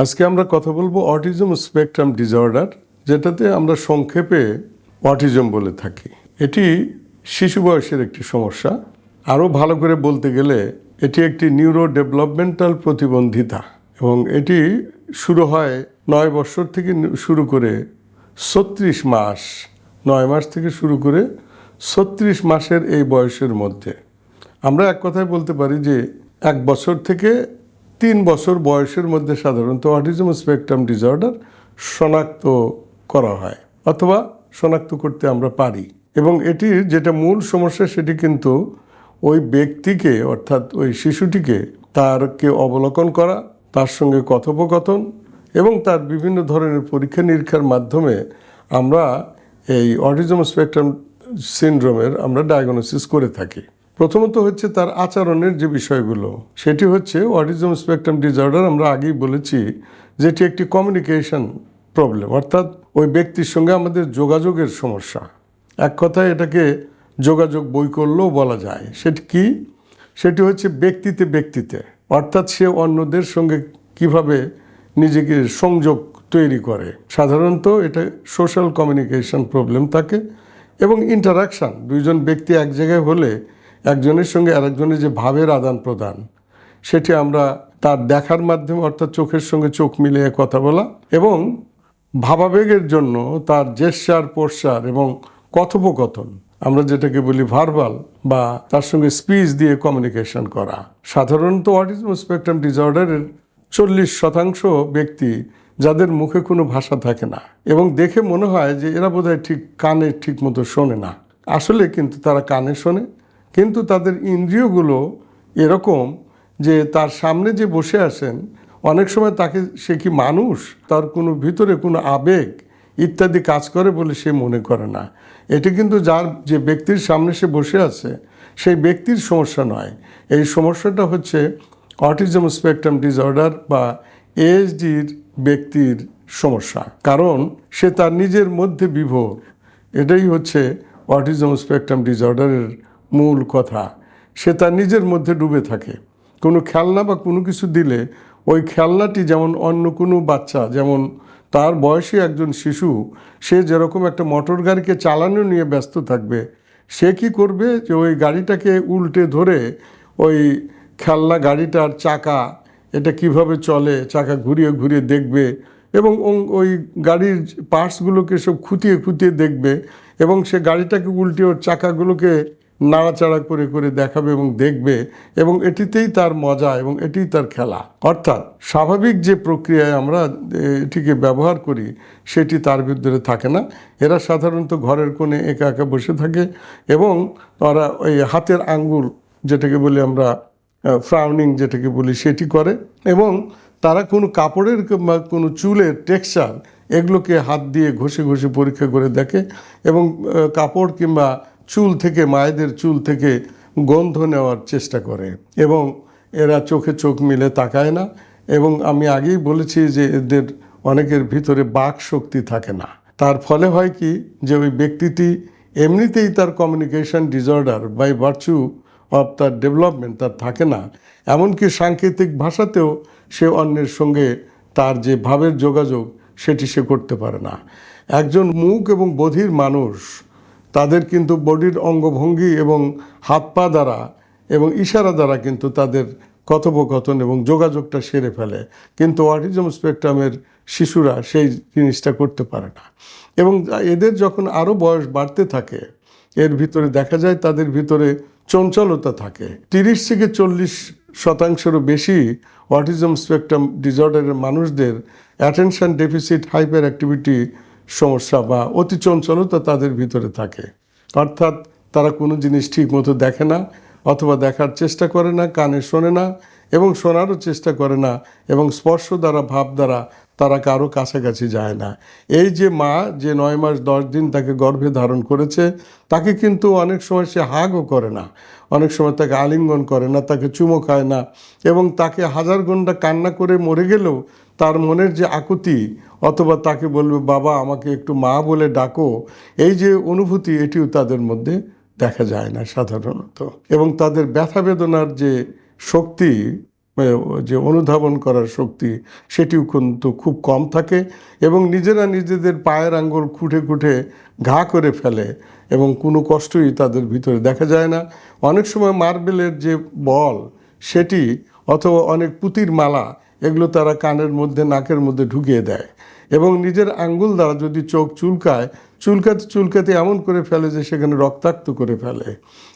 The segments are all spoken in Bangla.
আজকে আমরা কথা বলব অটিজম স্পেকট্রাম ডিসঅর্ডার, যেটাতে আমরা সংক্ষেপে অটিজম বলে থাকি। এটি শিশু বয়সের একটি সমস্যা। আরও ভালো করে বলতে গেলে, এটি একটি নিউরো ডেভেলপমেন্টাল প্রতিবন্ধিতা এবং এটি শুরু হয় নয় বছর থেকে শুরু করে ছত্রিশ মাস, নয় মাস থেকে শুরু করে ছত্রিশ মাসের এই বয়সের মধ্যে। আমরা এক কথায় বলতে পারি যে এক বছর থেকে তিন বছর বয়সের মধ্যে সাধারণত অটিজম স্পেকট্রাম ডিসঅর্ডার শনাক্ত করা হয় অথবা শনাক্ত করতে আমরা পারি। এবং এটির যেটা মূল সমস্যা সেটি কিন্তু ওই ব্যক্তিকে অর্থাৎ ওই শিশুটিকে তারকে অবলোকন করা, তার সঙ্গে কথোপকথন এবং তার বিভিন্ন ধরনের পরীক্ষা নিরীক্ষার মাধ্যমে আমরা এই অটিজম স্পেকট্রাম সিনড্রোমের আমরা ডায়াগনোসিস করে থাকি। প্রথমত হচ্ছে তার আচরণের যে বিষয়গুলো, সেটি হচ্ছে অটিজম স্পেকট্রাম ডিসঅর্ডার আমরা আগেই বলেছি যেটি একটি কমিউনিকেশন প্রবলেম অর্থাৎ ওই ব্যক্তির সঙ্গে আমাদের যোগাযোগের সমস্যা। এক কথায় এটাকে যোগাযোগ বৈকল্যও বলা যায়। সেটি কি? সেটি হচ্ছে ব্যক্তিতে ব্যক্তিতে, অর্থাৎ সে অন্যদের সঙ্গে কীভাবে নিজেকে সংযোগ তৈরি করে। সাধারণত এটা সোশ্যাল কমিউনিকেশন প্রবলেম থাকে এবং ইন্টারাকশান দুইজন ব্যক্তি এক জায়গায় হলে একজনের সঙ্গে আরেকজনের যে ভাবের আদান প্রদান, সেটি আমরা তার দেখার মাধ্যমে অর্থাৎ চোখের সঙ্গে চোখ মিলিয়ে কথা বলা এবং ভাবাবেগের জন্য তার জেস্চার পোস্চার এবং কথোপকথন, আমরা যেটাকে বলি ভার্বাল বা তার সঙ্গে স্পিচ দিয়ে কমিউনিকেশন করা। সাধারণত অটিজম স্পেকট্রাম ডিসঅর্ডারের চল্লিশ শতাংশ ব্যক্তি যাদের মুখে কোনো ভাষা থাকে না এবং দেখে মনে হয় যে এরা বোধহয় ঠিক কানে ঠিক মতো শোনে না। আসলে কিন্তু তারা কানে শোনে কিন্তু তাদের ইন্দ্রিয়গুলো এরকম যে তার সামনে যে বসে আছেন অনেক সময় তাকে সে কি মানুষ? তার কোনো ভিতরে কোনো আবেগ ইত্যাদি কাজ করে বলে সে মনে করে না। এটি কিন্তু যার যে ব্যক্তির সামনে সে বসে আছে, সেই ব্যক্তির সমস্যা নয়। এই সমস্যাটা হচ্ছে অটিজম স্পেকট্রাম ডিসঅর্ডার বা এএসডির ব্যক্তির সমস্যা। কারণ সে তার নিজের মধ্যে বিভোর। এটাই হচ্ছে অটিজম স্পেকট্রাম ডিসঅর্ডারের মূল কথা। সে তার নিজের মধ্যে ডুবে থাকে। কোনো খেলনা বা কোনো কিছু দিলে ওই খেলনাটি যেমন অন্য কোনো বাচ্চা, যেমন তার বয়সী একজন শিশু, সে যেরকম একটা মোটর গাড়িকে চালানো নিয়ে ব্যস্ত থাকবে, সে কি করবে যে ওই গাড়িটাকে উল্টে ধরে ওই খেলনা গাড়িটার চাকা, এটা কীভাবে চলে, চাকা ঘুরিয়ে ঘুরিয়ে দেখবে এবং ওই গাড়ির পার্টসগুলোকে সব খুঁটিয়ে খুঁটিয়ে দেখবে এবং সে গাড়িটাকে উল্টে ওর চাকাগুলোকে নাড়াচাড়া করে করে দেখাবে এবং দেখবে এবং এটিতেই তার মজা এবং এটিই তার খেলা। অর্থাৎ স্বাভাবিক যে প্রক্রিয়ায় আমরা এটিকে ব্যবহার করি, সেটি তার ভিতরে থাকে না। এরা সাধারণত ঘরের কোণে একা একা বসে থাকে এবং ওরা ওই হাতের আঙ্গুল যেটাকে বলি আমরা ফ্রাউনিং যেটাকে বলি, সেটি করে এবং তারা কোনো কাপড়ের কিংবা কোনো চুলের টেক্সচার এগুলোকে হাত দিয়ে ঘষে ঘষে পরীক্ষা করে দেখে এবং কাপড় কিংবা চুল থেকে, মায়েদের চুল থেকে গন্ধ নেওয়ার চেষ্টা করে এবং এরা চোখে চোখ মিলে তাকায় না এবং আমি আগেই বলেছি যে এদের অনেকের ভিতরে বাক শক্তি থাকে না। তার ফলে হয় কি যে ওই ব্যক্তিটি এমনিতেই তার communication disorder by virtue of তার ডেভেলপমেন্ট তার থাকে না। এমনকি সাংকেতিক ভাষাতেও সে অন্যের সঙ্গে তার যে ভাবের যোগাযোগ সেটি সে করতে পারে না। একজন মুখ এবং বধির মানুষ তাদের কিন্তু বডির অঙ্গভঙ্গি এবং হাত পা দ্বারা এবং ইশারা দ্বারা কিন্তু তাদের কথোপকথন এবং যোগাযোগটা সেরে ফেলে। কিন্তু অটিজম স্পেকট্রামের শিশুরা সেই জিনিসটা করতে পারে না। এবং এদের যখন আরও বয়স বাড়তে থাকে, এর ভিতরে দেখা যায় তাদের ভিতরে চঞ্চলতা থাকে। তিরিশ থেকে চল্লিশ শতাংশেরও বেশি অটিজম স্পেকট্রাম ডিসঅর্ডারের মানুষদের অ্যাটেনশন ডেফিসিট হাইপার অ্যাক্টিভিটি সমস্যা বা অতি চঞ্চলতা তাদের ভিতরে থাকে। অর্থাৎ তারা কোনো জিনিস ঠিক মতো দেখে না অথবা দেখার চেষ্টা করে না, কানে শোনে না এবং শোনারও চেষ্টা করে না এবং স্পর্শ দ্বারা, ভাব দ্বারা তারা কারও কাছাকাছি যায় না। এই যে মা যে নয় মাস দশ দিন তাকে গর্ভে ধারণ করেছে, তাকে কিন্তু অনেক সময় সে হাগও করে না। অনেক সময় তাকে আলিঙ্গন করে না, তাকে চুমো খায় না এবং তাকে হাজার ঘণ্টা কান্না করে মরে গেলেও তার মনের যে আকুতি, অথবা তাকে বলবে, বাবা, আমাকে একটু মা বলে ডাকো, এই যে অনুভূতি, এটিও তাদের মধ্যে দেখা যায় না সাধারণত। এবং তাদের ব্যথা বেদনার যে শক্তি যে অনুধাবন করার শক্তি, সেটিও কিন্তু খুব কম থাকে এবং নিজেরা নিজেদের পায়ের আঙ্গুল খুঁটে খুঁটে ঘা করে ফেলে এবং কোনো কষ্টই তাদের ভিতরে দেখা যায় না। অনেক সময় মার্বেলের যে বল, সেটি অথবা অনেক পুঁতির মালা এগুলো তারা কানের মধ্যে, নাকের মধ্যে ঢুকিয়ে দেয়। এবং নিজের আঙ্গুল দ্বারা যদি চোখ চুলকায়, চুলকাতে চুলকাতে এমন করে ফেলে যে সেখানে রক্তাক্ত করে ফেলে।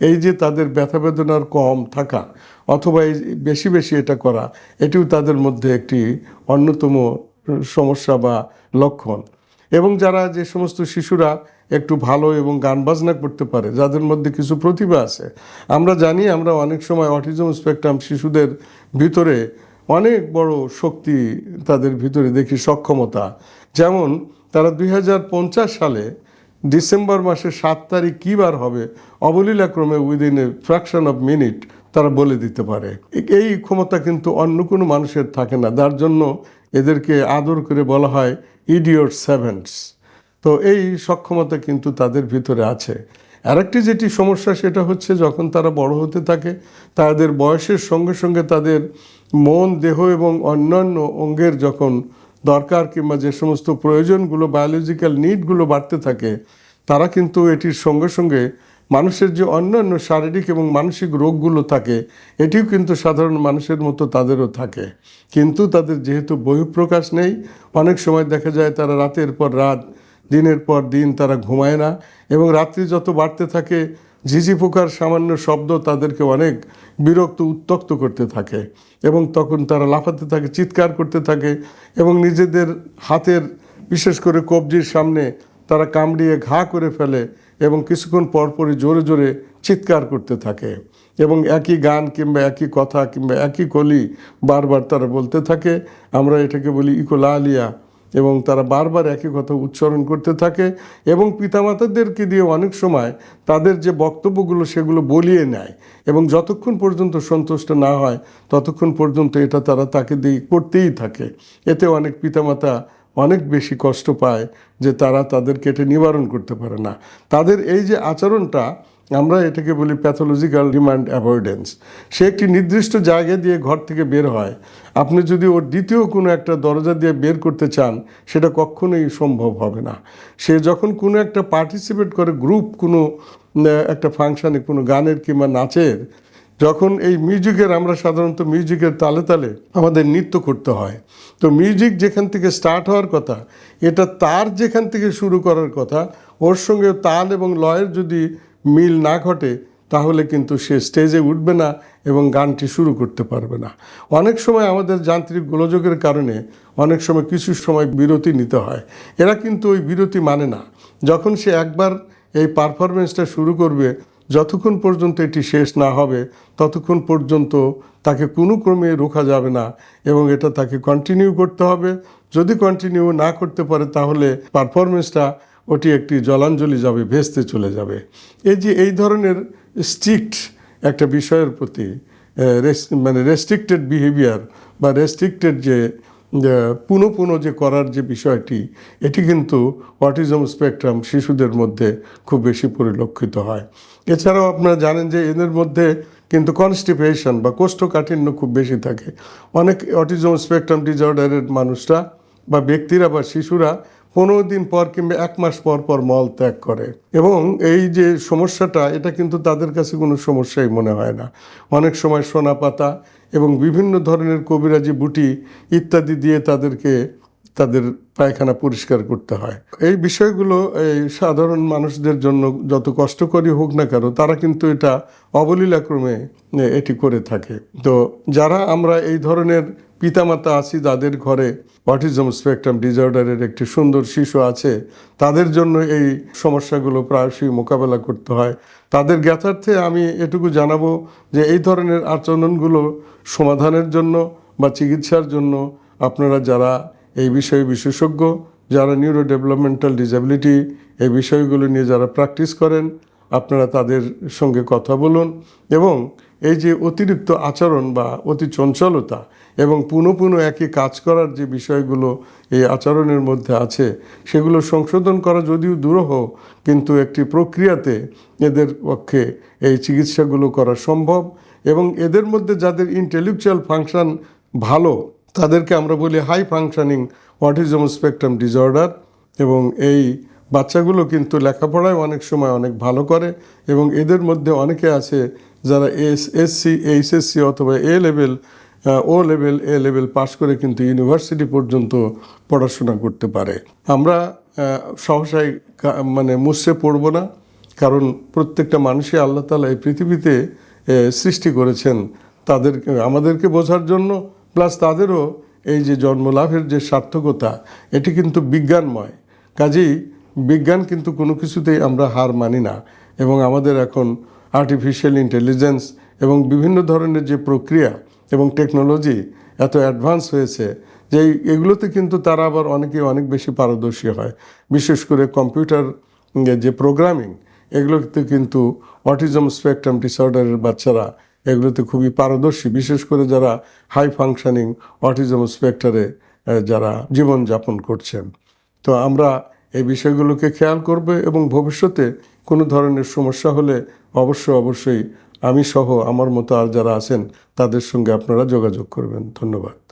এই যে তাদের ব্যথা বেদনার কম থাকা, অথবা এই বেশি বেশি এটা করা, এটিও তাদের মধ্যে একটি অন্যতম সমস্যা বা লক্ষণ। এবং যারা যে সমস্ত শিশুরা একটু ভালো এবং গান বাজনা করতে পারে, যাদের মধ্যে কিছু প্রতিভা আছে, আমরা জানি আমরা অনেক সময় অটিজম স্পেকট্রাম শিশুদের ভিতরে অনেক বড় শক্তি তাদের ভিতরে দেখি সক্ষমতা। যেমন তারা দুই হাজার পঞ্চাশ সালে ডিসেম্বর মাসের সাত তারিখ কী বার হবে অবলীলাক্রমে within a fraction of minute তারা বলে দিতে পারে। এই ক্ষমতা কিন্তু অন্য কোনো মানুষের থাকে না, যার জন্য এদেরকে আদর করে বলা হয় ইডিওর সেভেন্টস তো এই সক্ষমতা কিন্তু তাদের ভিতরে আছে। আরেকটি যেটি সমস্যা, সেটা হচ্ছে যখন তারা বড় হতে থাকে, তাদের বয়সের সঙ্গে সঙ্গে তাদের মন, দেহ এবং অন্যান্য অঙ্গের যখন দরকার কিংবা যে সমস্ত প্রয়োজনগুলো বায়োলজিক্যাল নিডগুলো বাড়তে থাকে, তারা কিন্তু এটির সঙ্গে সঙ্গে মানুষের যে অন্যান্য শারীরিক এবং মানসিক রোগগুলো থাকে, এটিও কিন্তু সাধারণ মানুষের মতো তাদেরও থাকে। কিন্তু তাদের যেহেতু বহিঃপ্রকাশ নেই, অনেক সময় দেখা যায় তারা রাতের পর রাত দিনের পর দিন তারা ঘুমায় না এবং রাত্রি যত বাড়তে থাকে, ঝিঝি পোকার সামান্য শব্দ তাদেরকে অনেক বিরক্ত, উত্তক্ত করতে থাকে এবং তখন তারা লাফাতে থাকে, চিৎকার করতে থাকে এবং নিজেদের হাতের বিশেষ করে কবজির সামনে তারা কামড়িয়ে ঘা করে ফেলে এবং কিছুক্ষণ পরপরই জোরে জোরে চিৎকার করতে থাকে এবং একই গান কিংবা একই কথা কিংবা একই কলি বারবার তারা বলতে থাকে। আমরা এটাকে বলি ইকোলালিয়া এবং তারা বারবার একই কথা উচ্চারণ করতে থাকে এবং পিতামাতাদেরকে দিয়ে অনেক সময় তাদের যে বক্তব্যগুলো সেগুলো বলিয়ে নেয় এবং যতক্ষণ পর্যন্ত সন্তুষ্ট না হয়, ততক্ষণ পর্যন্ত এটা তারা তাকে দিয়ে করতেই থাকে। এতে অনেক পিতামাতা অনেক বেশি কষ্ট পায় যে তারা তাদেরকে এটা নিবারণ করতে পারে না। তাদের এই যে আচরণটা আমরা এটাকে বলি প্যাথোলজিক্যাল ডিমান্ড অ্যাভয়েডেন্স সে একটি নির্দিষ্ট জায়গা দিয়ে ঘর থেকে বের হয়। আপনি যদি ওর দ্বিতীয় কোনো একটা দরজা দিয়ে বের করতে চান, সেটা কখনোই সম্ভব হবে না। সে যখন কোনো একটা পার্টিসিপেট করে গ্রুপ কোনো একটা ফাংশানে কোনো গানের কিংবা নাচের, যখন এই মিউজিকের, আমরা সাধারণত মিউজিকের তালে তালে আমাদের নৃত্য করতে হয়। তো মিউজিক যেখান থেকে স্টার্ট হওয়ার কথা, এটা তার যেখান থেকে শুরু করার কথা, ওর সঙ্গে তাল এবং লয়ের যদি মিল না ঘটে, তাহলে কিন্তু সে স্টেজে উঠবে না এবং গানটি শুরু করতে পারবে না। অনেক সময় আমাদের যান্ত্রিক গোলযোগের কারণে অনেক সময় কিছু সময় বিরতি নিতে হয়। এরা কিন্তু ওই বিরতি মানে না। যখন সে একবার এই পারফরমেন্সটা শুরু করবে, যতক্ষণ পর্যন্ত এটি শেষ না হবে, ততক্ষণ পর্যন্ত তাকে কোনো ক্রমে রোখা যাবে না এবং এটা তাকে কন্টিনিউ করতে হবে। যদি কন্টিনিউ না করতে পারে, তাহলে পারফরমেন্সটা ওটি একটি জলাঞ্জলি যাবে, ভেস্তে চলে যাবে। এই যে এই ধরনের স্ট্রিক্ট একটা বিষয়ের প্রতি মানে রেস্ট্রিক্টেড বিহেভিয়ার বা রেস্ট্রিক্টেড যে পুনঃ পুনঃ যে করার যে বিষয়টি, এটি কিন্তু অটিজম স্পেকট্রাম শিশুদের মধ্যে খুব বেশি পরিলক্ষিত হয়। এছাড়াও আপনারা জানেন যে এদের মধ্যে কিন্তু কনস্টিপেশন বা কোষ্ঠকাঠিন্য খুব বেশি থাকে। অনেক অটিজম স্পেকট্রাম ডিজঅর্ডারের মানুষরা বা ব্যক্তিরা বা শিশুরা পনেরো দিন পর কিংবা এক মাস পর পর মল ত্যাগ করে। এবং এই যে সমস্যাটা, এটা কিন্তু তাদের কাছে কোনো সমস্যাই মনে হয় না। অনেক সময় সোনা পাতা এবং বিভিন্ন ধরনের কবিরাজি, বুটি ইত্যাদি দিয়ে তাদেরকে তাদের পায়খানা পরিষ্কার করতে হয়। এই বিষয়গুলো এই সাধারণ মানুষদের জন্য যত কষ্টকরই হোক না কেন, তারা কিন্তু এটা অবলীলাক্রমে এটি করে থাকে। তো যারা আমরা এই ধরনের পিতামাতা আছি যাদের ঘরে অটিজম স্পেকট্রাম ডিজঅর্ডারের একটি সুন্দর শিশু আছে, তাদের জন্য এই সমস্যাগুলো প্রায়শই মোকাবেলা করতে হয়। তাদের জ্ঞাতার্থে আমি এটুকু জানাব যে এই ধরনের আচরণগুলো সমাধানের জন্য বা চিকিৎসার জন্য আপনারা যারা এই বিষয়ে বিশেষজ্ঞ যারা নিউরো ডেভেলপমেন্টাল ডিসেবিলিটি এই বিষয়গুলো নিয়ে যারা প্র্যাকটিস করেন, আপনারা তাদের সঙ্গে কথা বলুন এবং এই যে অতিরিক্ত আচরণ বা অতি চঞ্চলতা এবং পুনঃ পুনঃ একই কাজ করার যে বিষয়গুলো এই আচরণের মধ্যে আছে, সেগুলো সংশোধন করা যদিও দুরূহ, কিন্তু একটি প্রক্রিয়াতে এদের পক্ষে এই চিকিৎসাগুলো করা সম্ভব এবং এদের মধ্যে যাদের ইন্টেলেকচুয়াল ফাংশন ভালো তাদেরকে আমরা বলি high functioning autism spectrum disorder এবং এই বাচ্চাগুলো কিন্তু লেখাপড়ায় অনেক সময় অনেক ভালো করে এবং এদের মধ্যে অনেকে আছে যারা এস এসসি এইচএসসি অথবা A level O level A level pass করে কিন্তু ইউনিভার্সিটি পর্যন্ত পড়াশোনা করতে পারে। আমরা কা- মানে মুছে পড়ব না, কারণ প্রত্যেকটা মানুষই আল্লাহ তালা এই পৃথিবীতে সৃষ্টি করেছেন তাদেরকে, আমাদেরকে বোঝার জন্য প্লাস তাদেরও এই যে জন্মলাভের যে সার্থকতা, এটি কিন্তু বিজ্ঞানময়। কাজেই বিজ্ঞান কিন্তু কোনো কিছুতেই আমরা হার মানি না এবং আমাদের এখন আর্টিফিশিয়াল ইন্টেলিজেন্স এবং বিভিন্ন ধরনের যে প্রক্রিয়া এবং টেকনোলজি এত অ্যাডভান্স হয়েছে যে এগুলোতে কিন্তু তারা আবার অনেকে অনেক বেশি পারদর্শী হয়। বিশেষ করে কম্পিউটার যে প্রোগ্রামিং এগুলোতে কিন্তু অটিজম স্পেকট্রাম ডিসঅর্ডারের বাচ্চারা এগুলোতে খুবই পারদর্শী। বিশেষ করে যারা হাই ফাংশনিং অটিজম স্পেক্টারে যারা জীবনযাপন করছেন। তো আমরা এই বিষয়গুলোকে খেয়াল করবে এবং ভবিষ্যতে কোনো ধরনের সমস্যা হলে অবশ্য অবশ্যই আমি সহ আমার মতো আর যারা আছেন তাদের সঙ্গে আপনারা যোগাযোগ করবেন। ধন্যবাদ।